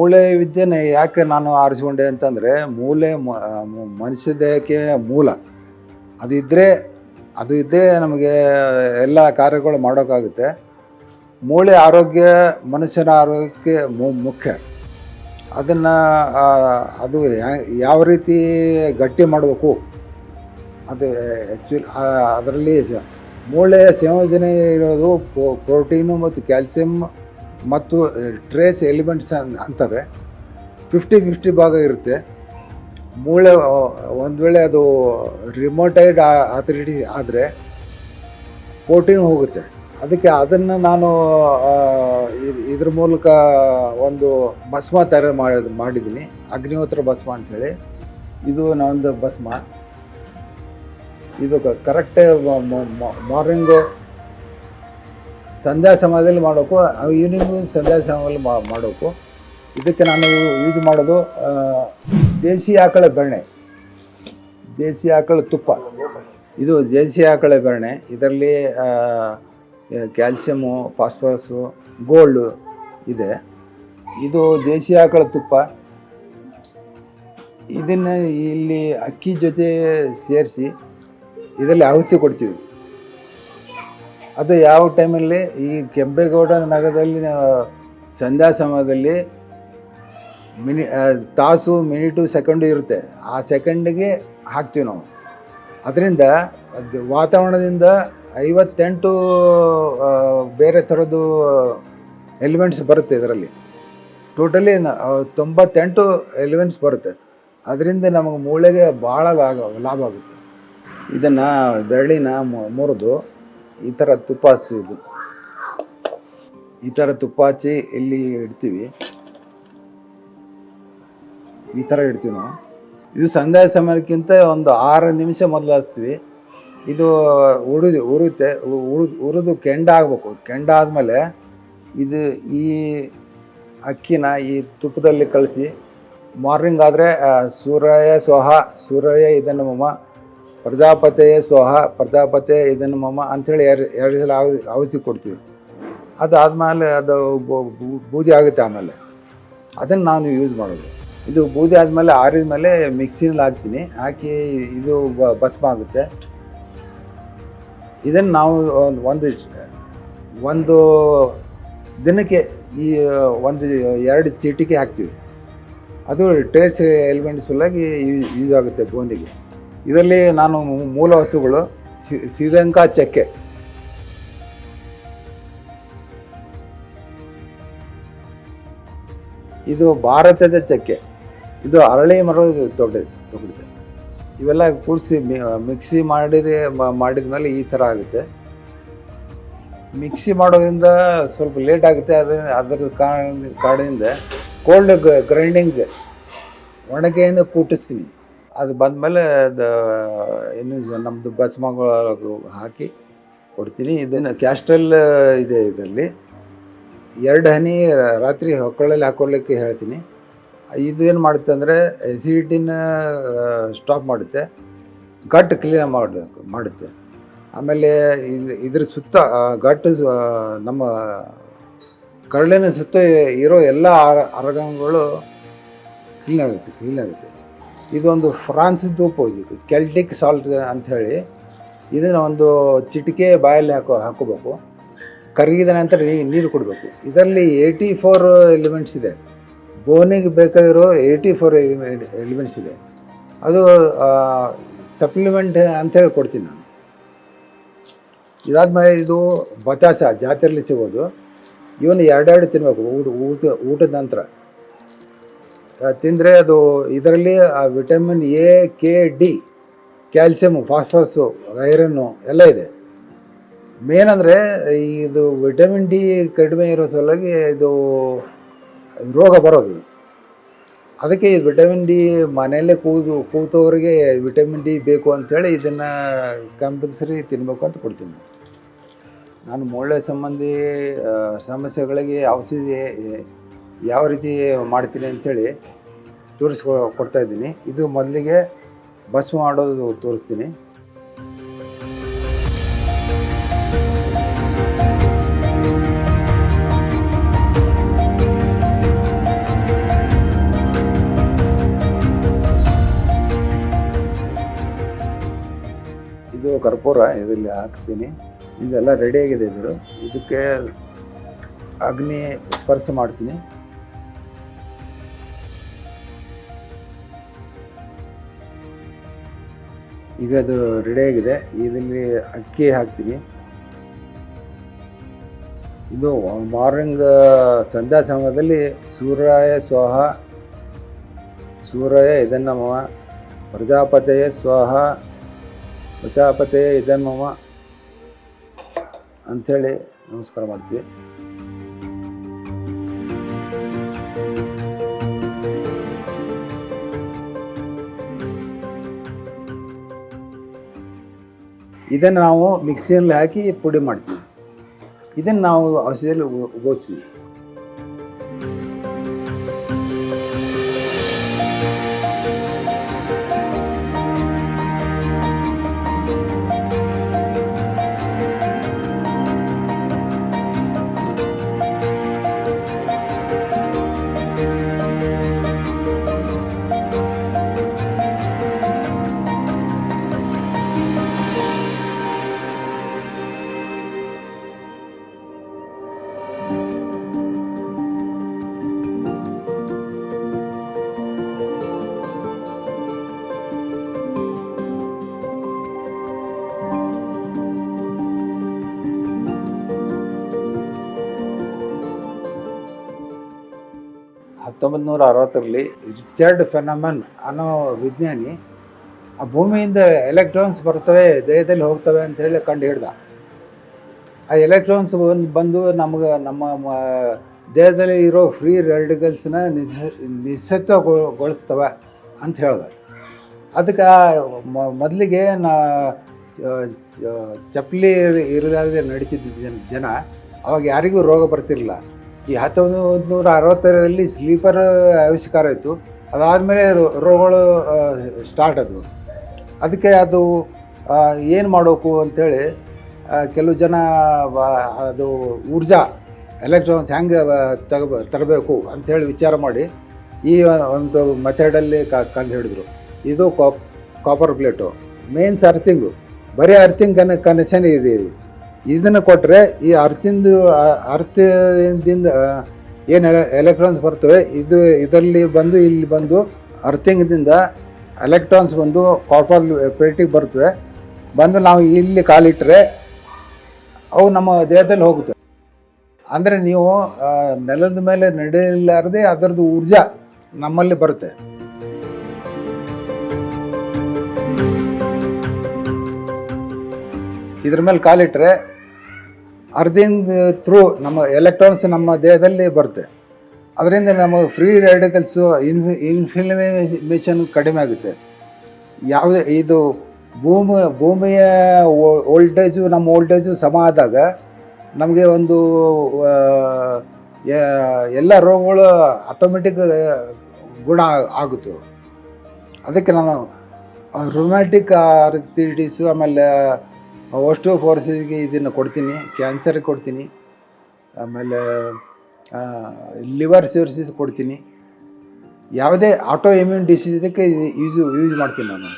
ಮೂಳೆ ವಿದ್ಯೆನ ಯಾಕೆ ನಾನು ಆರಿಸ್ಕೊಂಡೆ ಅಂತಂದರೆ, ಮೂಳೆ ಮನುಷ್ಯ ದೇಹಕ್ಕೆ ಮೂಲ. ಅದು ಇದ್ದರೆ ಅದು ಇದ್ದರೆ ನಮಗೆ ಎಲ್ಲ ಕಾರ್ಯಗಳು ಮಾಡೋಕ್ಕಾಗುತ್ತೆ. ಮೂಳೆ ಆರೋಗ್ಯ, ಮನುಷ್ಯನ ಆರೋಗ್ಯಕ್ಕೆ ಮುಖ್ಯ. ಅದನ್ನು ಅದು ಯಾವ ರೀತಿ ಗಟ್ಟಿ ಮಾಡಬೇಕು? ಅದು ಆ್ಯಕ್ಚುಲಿ ಅದರಲ್ಲಿ ಮೂಳೆ ಸಂಯೋಜನೆ ಇರೋದು ಪ್ರೋಟೀನು ಮತ್ತು ಕ್ಯಾಲ್ಸಿಯಂ ಮತ್ತು ಟ್ರೇಸ್ ಎಲಿಮೆಂಟ್ಸ್ ಅಂತಾರೆ ಫಿಫ್ಟಿ ಫಿಫ್ಟಿ ಭಾಗ ಇರುತ್ತೆ. ಮೂಳೆ ಒಂದು ವೇಳೆ ಅದು ರಿಮೋಟೈಡ್ ಅಥರಿಟಿ ಆದರೆ ಪ್ರೋಟೀನ್ ಹೋಗುತ್ತೆ. ಅದಕ್ಕೆ ಅದನ್ನು ನಾನು ಇದ್ರ ಮೂಲಕ ಒಂದು ಭಸ್ಮ ತಯಾರು ಮಾಡೋದು ಮಾಡಿದ್ದೀನಿ. ಅಗ್ನಿಹೋತ್ರ ಭಸ್ಮ ಅಂಥೇಳಿ ಇದು ನಂದು ಭಸ್ಮ. ಇದು ಕರೆಕ್ಟ್ ಮಾರ್ನಿಂಗು ಸಂಧ್ಯಾ ಸಮಯದಲ್ಲಿ ಮಾಡಬೇಕು. ಈವ್ನಿಂಗು ಸಂಧ್ಯಾ ಸಮಯದಲ್ಲಿ ಮಾಡಬೇಕು. ಇದಕ್ಕೆ ನಾನು ಯೂಸ್ ಮಾಡೋದು ದೇಸಿ ಆಕಳ ಬೆಣ್ಣೆ ದೇಸಿ ಆಕಳ ತುಪ್ಪ. ಇದು ದೇಸಿ ಆಕಳ ಬೆಣ್ಣೆ ಇದರಲ್ಲಿ ಕ್ಯಾಲ್ಸಿಯಮು ಫಾಸ್ಫರಸ್ಸು ಗೋಲ್ಡು ಇದೆ. ಇದು ದೇಸಿ ಆಕಳ ತುಪ್ಪ. ಇದನ್ನು ಇಲ್ಲಿ ಅಕ್ಕಿ ಜೊತೆ ಸೇರಿಸಿ, ಇದರಲ್ಲಿ ಆಹುತಿ ಕೊಡ್ತೀವಿ. ಅದು ಯಾವ ಟೈಮಲ್ಲಿ ಈ ಕೆಂಪೇಗೌಡ ನಗರದಲ್ಲಿ ಸಂಧ್ಯಾ ಸಮಯದಲ್ಲಿ ಮಿನಿ ತಾಸು ಮಿನಿಟು ಸೆಕೆಂಡು ಇರುತ್ತೆ. ಆ ಸೆಕೆಂಡಿಗೆ ಹಾಕ್ತೀವಿ ನಾವು. ಅದರಿಂದ ಅದು ವಾತಾವರಣದಿಂದ ಐವತ್ತೆಂಟು ಬೇರೆ ಥರದ್ದು ಎಲಿಮೆಂಟ್ಸ್ ಬರುತ್ತೆ ಇದರಲ್ಲಿ. ಟೋಟಲಿ ತೊಂಬತ್ತೆಂಟು ಎಲಿಮೆಂಟ್ಸ್ ಬರುತ್ತೆ. ಅದರಿಂದ ನಮಗೆ ಮೂಳೆಗೆ ಭಾಳ ಲಾಭ ಲಾಭ ಆಗುತ್ತೆ. ಇದನ್ನು ಬೆರಳಿನ ಮುರಿದು ಈ ಥರ ತುಪ್ಪ ಹಚ್ತೀವಿ ಇದು. ಈ ಥರ ತುಪ್ಪ ಹಚ್ಚಿ ಇಲ್ಲಿ ಇಡ್ತೀವಿ. ಈ ಥರ ಇಡ್ತೀವಿ ನಾವು. ಇದು ಸಂಧ್ಯಾ ಸಮಯಕ್ಕಿಂತ ಒಂದು ಆರು ನಿಮಿಷ ಮೊದಲು ಹಚ್ತೀವಿ ಇದು ಉರಿದು ಉರುತ್ತೆ ಉರಿದು ಉರಿದು ಕೆಂಡ ಆಗಬೇಕು ಕೆಂಡ ಆದಮೇಲೆ ಇದು ಈ ಅಕ್ಕಿನ ಈ ತುಪ್ಪದಲ್ಲಿ ಕಳಿಸಿ ಮಾರ್ನಿಂಗ್ ಆದರೆ ಸೂರ್ಯ ಸ್ವಹ ಸೂರ್ಯ ಇದನ್ನು ಮಮ ಪ್ರಜಾಪತೆಯೇ ಸೋಹ ಪ್ರಜಾಪತೆ ಇದನ್ನು ಮಮ ಅಂಥೇಳಿ ಎರಡು ಎರಡು ಸಲ ಆವು, ಆಹುತಿ ಕೊಡ್ತೀವಿ. ಅದು ಆದಮೇಲೆ ಅದು ಬೂದಿ ಆಗುತ್ತೆ ಆಮೇಲೆ. ಅದನ್ನು ನಾನು ಯೂಸ್ ಮಾಡೋದು. ಇದು ಬೂದಿ ಆದಮೇಲೆ ಆರಿದ ಮೇಲೆ ಮಿಕ್ಸಿನಲ್ಲಿ ಹಾಕ್ತೀನಿ. ಹಾಕಿ ಇದು ಭಸ್ಮ ಆಗುತ್ತೆ. ಇದನ್ನು ನಾವು ಒಂದು ಒಂದು ಒಂದು ದಿನಕ್ಕೆ ಈ, ಒಂದು ಎರಡು ಚೀಟಿಗೆ ಹಾಕ್ತೀವಿ. ಅದು ಟೇಸ್ಟ್ ಎಲಿಮೆಂಟ್ ಸಲುವಾಗಿ ಯೂಸ್ ಆಗುತ್ತೆ ಬೋನಿಗೆ. ಇದರಲ್ಲಿ ನಾನು ಮೂಲ ಹಸುಗಳು ಶ್ರೀಲಂಕಾ ಚಕ್ಕೆ. ಇದು ಭಾರತದ ಚಕ್ಕೆ. ಇದು ಅರಳಿ ಮರದ ದೊಡ್ಡ ದೊಡ್ಡದು ಇವೆಲ್ಲ ಕೂಡಿಸಿ ಮಿಕ್ಸಿ ಮಾಡಿದ ಮಾಡಿದ ಮೇಲೆ ಈ ಥರ ಆಗುತ್ತೆ. ಮಿಕ್ಸಿ ಮಾಡೋದ್ರಿಂದ ಸ್ವಲ್ಪ ಲೇಟ್ ಆಗುತ್ತೆ ಅದ್ರ ಅದರ ಕಾರಣ, ಕಾರಣದಿಂದ ಕೋಲ್ಡ್ ಗ್ರೈಂಡಿಂಗ್ ಒಣಗೆಯನ್ನು ಕೂಟಿಸ್ತೀನಿ ಅದು ಬಂದಮೇಲೆ ಅದು, ಏನು ನಮ್ಮದು ಭಸ್ಮಗಳು ಹಾಕಿ ಕೊಡ್ತೀನಿ. ಇದನ್ನು ಕ್ಯಾಸ್ಟಲ್ ಇದೆ ಇದರಲ್ಲಿ. ಎರಡು ಹನಿ ರಾತ್ರಿ ಹೊಕ್ಕಳಲ್ಲಿ ಹಾಕೊಳ್ಳಿಕ್ಕೆ ಹೇಳ್ತೀನಿ. ಇದು ಏನು ಮಾಡುತ್ತೆ ಅಂದರೆ ಎಸಿಡಿಟಿನ ಸ್ಟಾಪ್ ಮಾಡುತ್ತೆ. ಗಟ್ ಕ್ಲೀನ್ ಮಾಡಬೇಕು, ಮಾಡುತ್ತೆ. ಆಮೇಲೆ ಇದು, ಇದ್ರ ಸುತ್ತ ಗಟ್ ನಮ್ಮ ಕರಳಿನ ಸುತ್ತ ಇರೋ ಎಲ್ಲ ಅರ, ಅರಗಂಗಳು ಕ್ಲೀನ್ ಆಗುತ್ತೆ ಕ್ಲೀನ್ ಆಗುತ್ತೆ. ಇದೊಂದು ಫ್ರಾನ್ಸ್ ತೂಪು ಇದು ಕೆಲ್ಟಿಕ್ ಸಾಲ್ಟ್ ಅಂಥೇಳಿ ಇದನ್ನು ಒಂದು ಚಿಟಿಕೆ ಬಾಯಲ್ಲಿ ಹಾಕೋ, ಹಾಕೋಬೇಕು. ಕರಗಿದ ನಂತರ ನೀರು ಕೊಡಬೇಕು. ಇದರಲ್ಲಿ ಏಯ್ಟಿ ಫೋರ್ ಎಲಿಮೆಂಟ್ಸ್ ಇದೆ. ಬೋನಿಗೆ ಬೇಕಾಗಿರೋ ಏಯ್ಟಿ ಫೋರ್ ಎಲಿಮೆಂಟ್ಸ್ ಇದೆ. ಅದು ಸಪ್ಲಿಮೆಂಟ್ ಅಂತೇಳಿ ಕೊಡ್ತೀನಿ ನಾನು. ಇದಾದಮೇಲೆ ಇದು ಬತಾಸ, ಜಾತ್ರೆಯಲ್ಲಿ ಸಿಗೋದು. ಇವನು ಎರಡೆರಡು ತಿನ್ನಬೇಕು ಊಟ ಊಟ, ಊಟದ ನಂತರ. ತಿಂದರೆ ಅದು ಇದರಲ್ಲಿ ಆ vitamin A, K, D calcium phosphorus iron ಎಲ್ಲ ಇದೆ. ಮೇನ್ ಅಂದರೆ ಇದು ವಿಟಮಿನ್ ಡಿ ಕಡಿಮೆ ಇರೋ ಸಲುವಾಗಿ ಇದು ರೋಗ ಬರೋದು. ಅದಕ್ಕೆ ಈ ವಿಟಮಿನ್ ಡಿ ಮನೆಯಲ್ಲೇ ಕೂದು, ಕೂತವರಿಗೆ ವಿಟಮಿನ್ ಡಿ ಬೇಕು ಅಂಥೇಳಿ ಇದನ್ನು ಕಂಪಲ್ಸರಿ ತಿನ್ನಬೇಕು ಅಂತ ಕೊಡ್ತೀನಿ. ನಾನು ಮೂಳೆ ಸಂಬಂಧಿ ಸಮಸ್ಯೆಗಳಿಗೆ ಔಷಧಿ ಯಾವ ರೀತಿ ಮಾಡ್ತೀನಿ ಅಂಥೇಳಿ ತೋರಿಸ್ಕೊ ಕೊಡ್ತಾ ಇದ್ದೀನಿ. ಇದು ಮೊದಲಿಗೆ ಬಸ್ ಮಾಡೋದು ತೋರಿಸ್ತೀನಿ. ಇದು ಕರ್ಪೂರ, ಇದರಲ್ಲಿ ಹಾಕ್ತೀನಿ. ಇದೆಲ್ಲ ರೆಡಿಯಾಗಿದೆ ಇದ್ರು ಇದಕ್ಕೆ ಅಗ್ನಿ ಸ್ಪರ್ಶ ಮಾಡ್ತೀನಿ. ಈಗ ಅದು ರೆಡಿಯಾಗಿದೆ ಇದರಲ್ಲಿ ಅಕ್ಕಿ ಹಾಕ್ತೀನಿ. ಇದು ಮಾರ್ನಿಂಗ್ ಸಂಧ್ಯಾ ಸಮಯದಲ್ಲಿ ಸೂರ್ಯಾಯ ಸ್ವಾಹ ಸೂರ್ಯ ಇದನ್ನಮವ, ಪ್ರಜಾಪತೆಯ ಸ್ವಾಹ, ಪ್ರಜಾಪತೆಯ ಇದನ್ನಮವ ಅಂಥೇಳಿ ನಮಸ್ಕಾರ ಮಾಡ್ತೀವಿ. ಇದನ್ನು ನಾವು ಮಿಕ್ಸಿಯಲ್ಲಿ ಹಾಕಿ ಪುಡಿ ಮಾಡ್ತೀವಿ. ಇದನ್ನು ನಾವು ಔಷಧಿಯಲ್ಲಿ ಉಪಯೋಗಿಸ್ತೀವಿ ಹತ್ತೊಂಬತ್ತು ನೂರ ಅರವತ್ತರಲ್ಲಿ ರಿಚರ್ಡ್ ಫೆನಮನ್ ಅನ್ನೋ ವಿಜ್ಞಾನಿ, ಆ ಭೂಮಿಯಿಂದ ಎಲೆಕ್ಟ್ರಾನ್ಸ್ ಬರ್ತವೆ ದೇಹದಲ್ಲಿ ಹೋಗ್ತವೆ ಅಂತ ಹೇಳಿ ಕಂಡು ಹಿಡ್ದ. ಆ ಎಲೆಕ್ಟ್ರಾನ್ಸ್ ಬಂದು ಬಂದು ನಮಗೆ, ನಮ್ಮ ದೇಹದಲ್ಲಿ ಇರೋ ಫ್ರೀ ರೆಡಿಕಲ್ಸ್ನ ನಿಸ್, ನಿಸ್ಸತ್ವಗೊಳಿಸ್ತವೆ ಅಂತ ಹೇಳ್ದೆ. ಅದಕ್ಕೆ ಮೊದಲಿಗೆ ನಾ ಚಪ್ಪಲಿ ಇರಲಾರದೆ ನಡೀತಿದ್ದ ಜನ ಅವಾಗ ಯಾರಿಗೂ ರೋಗ ಬರ್ತಿರಲಿಲ್ಲ. ಈ ಹತ್ತೊಂಬತ್ತು ನೂರ ಅರವತ್ತರಲ್ಲಿ ಸ್ಲೀಪರ್ ಆವಿಷ್ಕಾರ ಇತ್ತು ಅದಾದಮೇಲೆ ರೋಗಗಳು ಸ್ಟಾರ್ಟ್ ಆದವು. ಅದಕ್ಕೆ ಅದು ಏನು ಮಾಡಬೇಕು ಅಂಥೇಳಿ ಕೆಲವು ಜನ ಅದು ಊರ್ಜಾ ಎಲೆಕ್ಟ್ರಾನ್ಸ್ ಹೆಂಗೆ ತಗಬ, ತರಬೇಕು ಅಂಥೇಳಿ ವಿಚಾರ ಮಾಡಿ ಈ ಒಂದು ಮೆಥಡಲ್ಲಿ ಕಂಡು ಹಿಡಿದ್ರು. ಇದು cop copper plate mains earthing ಬರೀ ಅರ್ಥಿಂಗ್ ಕನೆ ಕನೆಕ್ಷನ್ ಇದು. ಇದನ್ನು ಕೊಟ್ಟರೆ ಈ ಅರ್ಥಿಂದು ಅರ್ಥದಿಂದ ಏನು ಎಲೆಕ್ಟ್ರಾನ್ಸ್ ಬರ್ತವೆ, ಇದು, ಇದರಲ್ಲಿ ಬಂದು, ಇಲ್ಲಿ ಬಂದು ಅರ್ಥಿಂಗದಿಂದ ಎಲೆಕ್ಟ್ರಾನ್ಸ್ ಬಂದು ಕಾಪರ್ ಪ್ಲೇಟಿಗೆ ಬರ್ತವೆ. ಬಂದು ನಾವು ಇಲ್ಲಿ ಕಾಲಿಟ್ಟರೆ ಅವು ನಮ್ಮ ದೇಹದಲ್ಲಿ ಹೋಗುತ್ತೆ. ಅಂದರೆ ನೀವು ನೆಲದ ಮೇಲೆ ನಡೆಯಲಾರದೆ ಅದರದ್ದು ಊರ್ಜಾ ನಮ್ಮಲ್ಲಿ ಬರುತ್ತೆ. ಇದ್ರ ಮೇಲೆ ಕಾಲಿಟ್ಟರೆ ಅರ್ಧಿಂದ ಥ್ರೂ ನಮ್ಮ ಎಲೆಕ್ಟ್ರಾನ್ಸ್ ನಮ್ಮ ದೇಹದಲ್ಲಿ ಬರುತ್ತೆ. ಅದರಿಂದ ನಮಗೆ ಫ್ರೀ ರೆಡಿಕಲ್ಸು ಇನ್ಫಿ ಇನ್ಫ್ಲಮೇಷನ್ ಕಡಿಮೆ ಆಗುತ್ತೆ. ಯಾವುದೇ ಇದು ಭೂಮಿ, ಭೂಮಿಯ ವೋಲ್ಟೇಜು ನಮ್ಮ ವೋಲ್ಟೇಜು ಸಮ ಆದಾಗ ನಮಗೆ ಒಂದು ಎಲ್ಲ ರೋಗಗಳು ಆಟೋಮೆಟಿಕ್ ಗುಣ ಆಗುತ್ತೆ ಅದಕ್ಕೆ ನಾನು ರೊಮ್ಯಾಟಿಕ್ ಆರ್ಥಿಟಿಸು ಆಮೇಲೆ ಓಸ್ಟೋ ಫೋರ್ಸಿಗೆ ಇದನ್ನು ಕೊಡ್ತೀನಿ ಕ್ಯಾನ್ಸರ್ಗೆ ಕೊಡ್ತೀನಿ, ಆಮೇಲೆ ಲಿವರ್ ಸಿರ್ಸಿಸ್ ಕೊಡ್ತೀನಿ. ಯಾವುದೇ ಆಟೋ ಇಮ್ಯೂನ್ ಡಿಸೀಸ್ ಇದಕ್ಕೆ ಯೂಸು ಯೂಸ್ ಮಾಡ್ತೀನಿ ನಾನು.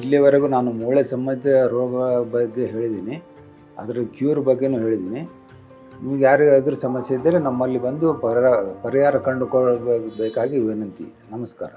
ಇಲ್ಲಿವರೆಗೂ ನಾನು ಮೂಳೆ ಸಂಬಂಧ ರೋಗ ಬಗ್ಗೆ ಹೇಳಿದ್ದೀನಿ. ಅದರ ಕ್ಯೂರ್ ಬಗ್ಗೆನೂ ಹೇಳಿದ್ದೀನಿ. ನಿಮ್ಗೆ ಯಾರಿಗಾದರೂ ಸಮಸ್ಯೆ ಇದ್ದರೆ ನಮ್ಮಲ್ಲಿ ಬಂದು ಪರ, ಪರಿಹಾರ ಕಂಡುಕೊಳ್ಳಬೇಕಾಗಿ ವಿನಂತಿ. ನಮಸ್ಕಾರ.